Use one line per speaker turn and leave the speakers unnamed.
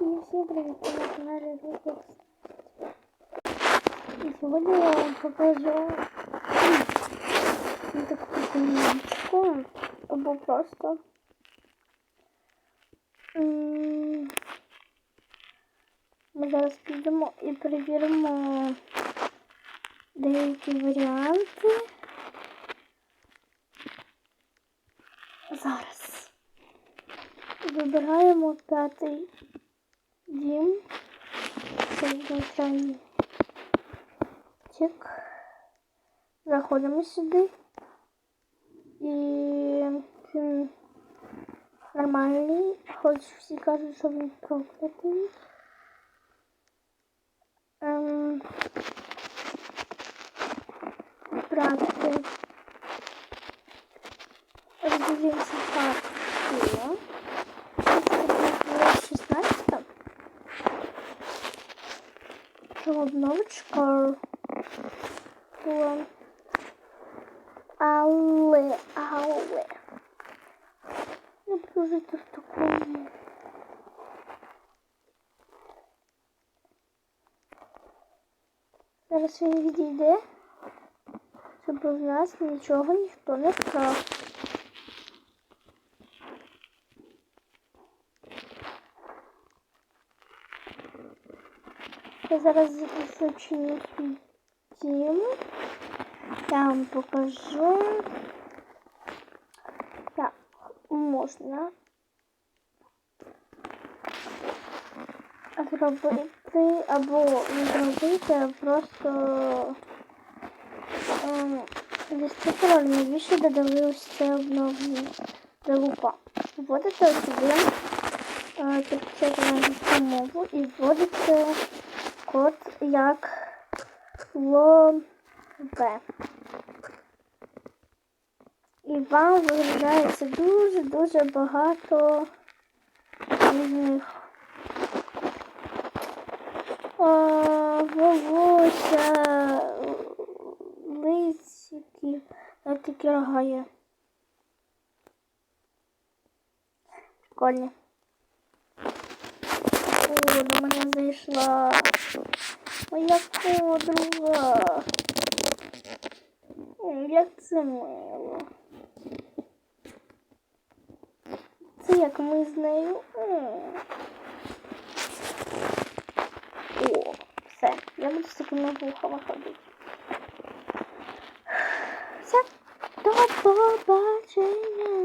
И всем привет, на канале Roblox. И сегодня я вам покажу ну, такую прикольничку, або просто м, ми зараз підемо і перевіримо деякі варіанти. Зараз. Вибираємо п'ятий дім. Чек. Заходимо сюди. І він нормальний. Хоч всі кажуть, що він проклятий. Ем, брати. Розділимося партію. Це 16. Обновочка була. Але, але. Не буду жити в такому. Зараз він відійде, щоб у нас нічого ніхто не вкрав. Я зараз зачиню свій дім. Я вам покажу, як можна зробити або не зробити, а просто ем, ввести пароль. Навіщо додали ось це обновлення залупа. Вводите сюди, е, підключаєте на англійську мову і вводите код як лобе. І вам виглядається дуже-дуже багато різних волосся, навіть такі рога є. До мене зайшла моя подруга. Як це мило. Це як ми з нею. О, все, я буду з такими вухами ходити. Все, до побачення.